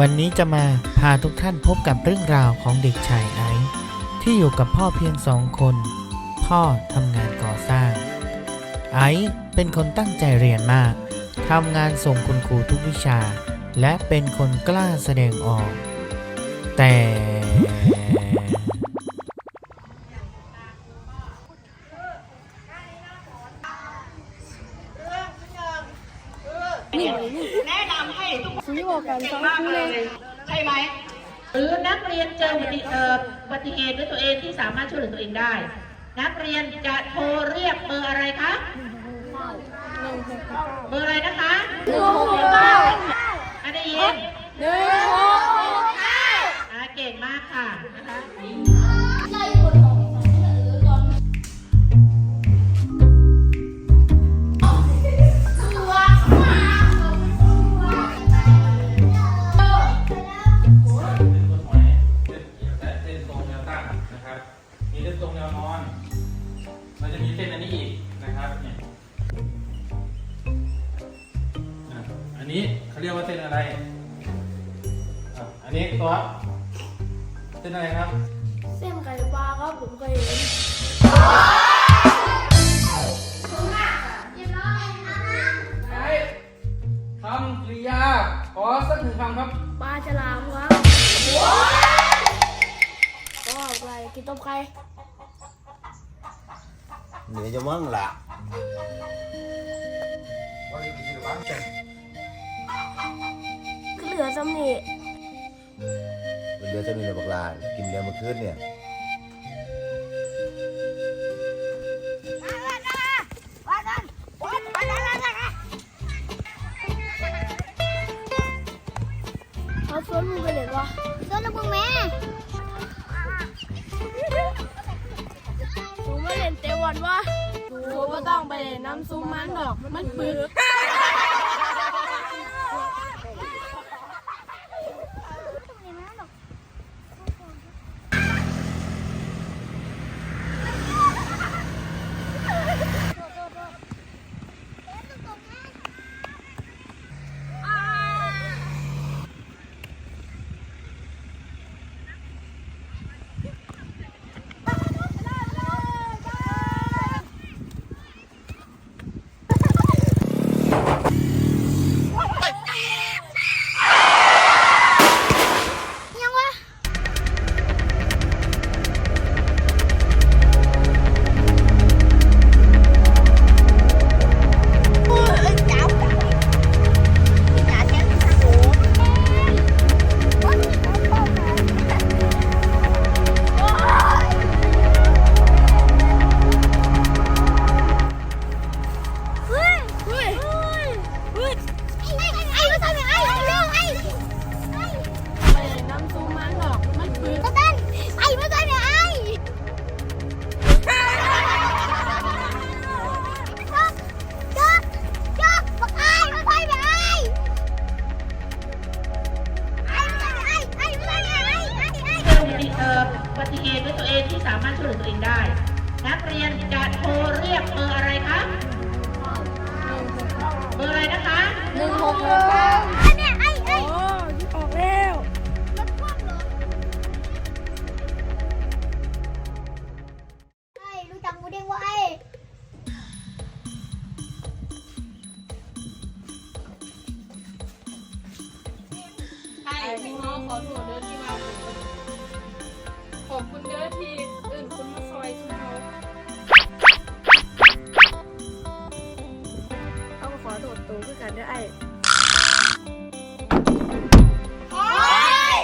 วันนี้จะมาพาทุกท่านพบกับเรื่องราวของเด็กชายไอซ์ที่อยู่กับพ่อเพียงสองคน พ่อทำงานก่อสร้าง ไอซ์เป็นคนตั้งใจเรียนมากทำงานส่งคุณครูทุกวิชา และเป็นคนกล้าแสดงออก แต่ กคนซื้อบอกกันฟังมากคู่เลเลยยใช่ไหมหรือนักเรียนเจออุบัติเอ่ออุบัติเหตุด้วยตัวเองที่สามารถช่วยเหลือตัวเองได้ นักเรียนจะโทรเรียกเบอร์อะไรคะหนึ่งหกเก้าเบอร์อะไรนะคะหนึ่งหกเก้าอันได้ยินหนึ่ง นนี้เขาเรียกว่าเส้นอะไรอะอันนี้ตัว เส้นอะไรครับ เส้นไก่ปลาครับผมเคยเห็นใช้คำกริยา ขอสักหนึ่งคำครับ ปลาฉลามครับก็อะไรกินต้มไก่ เหนือจะมั่งละก็เห ลือซ้ำนี่เรือจะมีในบักลากินเรือมาคืนเนี่ยเขาชวนมึงไปเล่นวะชวนมึงแม่มึงไม่เล่นเตะวันวะกูก็ต้องไปเล่นน้ำซุปมันดอก มันปึก อ่ออุบัติเหตุด้วยตัวเองที่สามารถช่วยเหลือตัวเองได้ นักเรียนจะโทรเรียกเบอร์อะไรคะเบอร์อะไรนะคะหนึ่งหกหกเก้าเนี่ยไอ้ไอ้โอ้ยิบออกแล้วรถคว่ำเหรอไอ้รู้จักหมูเด้งวะไอ้ใช่พี่น้องขอโทษเด้อที่มา ขอบคุณเด้อที่เอื่นคุณมาซอยเขาเอาขอโดดตัวคือกันเด้อไอ้โอ๊ย